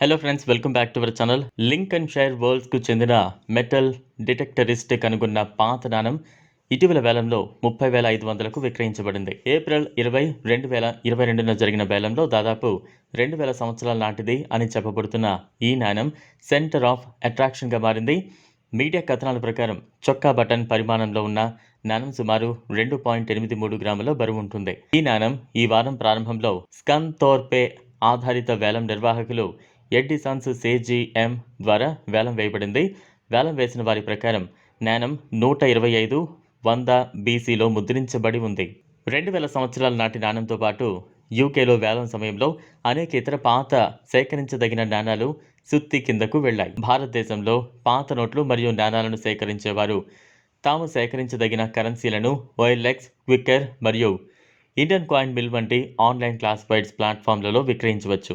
Hello friends welcome back to our channel link and share వరల్డ్స్కు చెందిన metal డిటెక్టరిస్ట్ కనుగొన్న పాత నాణం ఇటీవల వేలంలో ముప్పై వేల ఐదు వందలకు విక్రయించబడింది. ఏప్రిల్ ఇరవై రెండు వేల ఇరవై రెండున జరిగిన వేలంలో దాదాపు రెండు వేల సంవత్సరాల నాటిది అని చెప్పబడుతున్న ఈ నాణం సెంటర్ ఆఫ్ అట్రాక్షన్గా మారింది. మీడియా కథనాల ప్రకారం చొక్కా బటన్ పరిమాణంలో ఉన్న నాణం సుమారు రెండు పాయింట్ ఎనిమిది మూడు గ్రాముల బరువు ఉంటుంది. ఈ నాణం ఈ వారం ప్రారంభంలో స్కన్ తోర్పే ఆధారిత వేలం నిర్వాహకులు ఎడ్డిసన్స్ సేజీఎం ద్వారా వేలం వేయబడింది. వేలం వేసిన వారి ప్రకారం నాణం నూట ఇరవై ఐదు వంద బీసీలో ముద్రించబడి ఉంది. రెండు వేల సంవత్సరాల నాటి నాణంతో పాటు యూకేలో వేలం సమయంలో అనేక ఇతర పాత సేకరించదగిన నాణాలు సుత్తి కిందకు వెళ్ళాయి. భారతదేశంలో పాత నోట్లు మరియు నాణాలను సేకరించేవారు తాము సేకరించదగిన కరెన్సీలను ఓఎల్ఎక్స్ క్విక్కర్ మరియు ఇండియన్ కాయిన్ మిల్ వంటి ఆన్లైన్ క్లాసిఫైడ్స్ ప్లాట్ఫామ్లలో విక్రయించవచ్చు.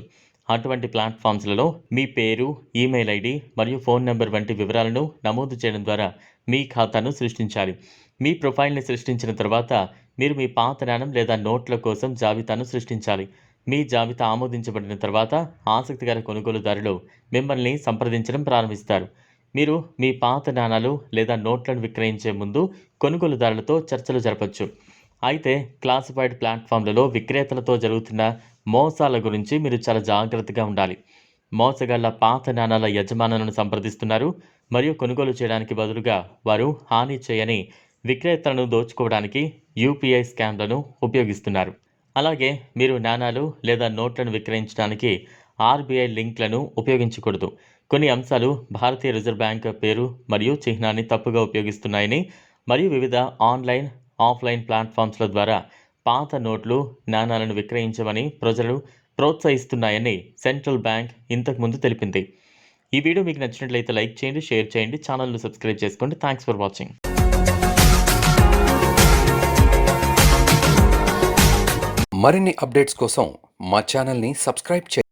అటువంటి ప్లాట్ఫామ్స్లలో మీ పేరు ఈమెయిల్ ఐడి మరియు ఫోన్ నెంబర్ వంటి వివరాలను నమోదు చేయడం ద్వారా మీ ఖాతాను సృష్టించాలి. మీ ప్రొఫైల్ని సృష్టించిన తర్వాత మీరు మీ పాత నాణం లేదా నోట్ల కోసం జాబితాను సృష్టించాలి. మీ జాబితా ఆమోదించబడిన తర్వాత ఆసక్తికర కొనుగోలుదారులు మిమ్మల్ని సంప్రదించడం ప్రారంభిస్తారు. మీరు మీ పాత నాణాలు లేదా నోట్లను విక్రయించే ముందు కొనుగోలుదారులతో చర్చలు జరపచ్చు. అయితే క్లాసిఫైడ్ ప్లాట్ఫామ్లలో విక్రేతలతో జరుగుతున్న మోసాల గురించి మీరు చాలా జాగ్రత్తగా ఉండాలి. మోసగాళ్ళ పాత నాణాల యజమానులను సంప్రదిస్తున్నారు. మరియు కొనుగోలు చేయడానికి బదులుగా వారు హాని చేయని విక్రేతలను దోచుకోవడానికి యూపీఐ స్కామ్లను ఉపయోగిస్తున్నారు. అలాగే మీరు నాణాలు లేదా నోట్లను విక్రయించడానికి ఆర్బీఐ లింక్లను ఉపయోగించకూడదు. కొన్ని అంశాలు భారతీయ రిజర్వ్ బ్యాంక్ పేరు మరియు చిహ్నాన్ని తప్పుగా ఉపయోగిస్తున్నాయని మరియు వివిధ ఆన్లైన్ ఆఫ్లైన్ ప్లాట్ఫామ్స్ల ద్వారా పాత నోట్లు నాణాలను విక్రయించమని ప్రజలు ప్రోత్సహిస్తున్నాయని సెంట్రల్ బ్యాంక్ ఇంతకుముందు తెలిపింది. ఈ వీడియో మీకు నచ్చినట్లయితే లైక్ చేయండి షేర్ చేయండి ఛానల్ను సబ్స్క్రైబ్ చేసుకోండి. థ్యాంక్స్ ఫర్ వాచింగ్ మరిన్ని అప్డేట్స్ కోసం మా ఛానల్ని సబ్స్క్రైబ్ చేయండి.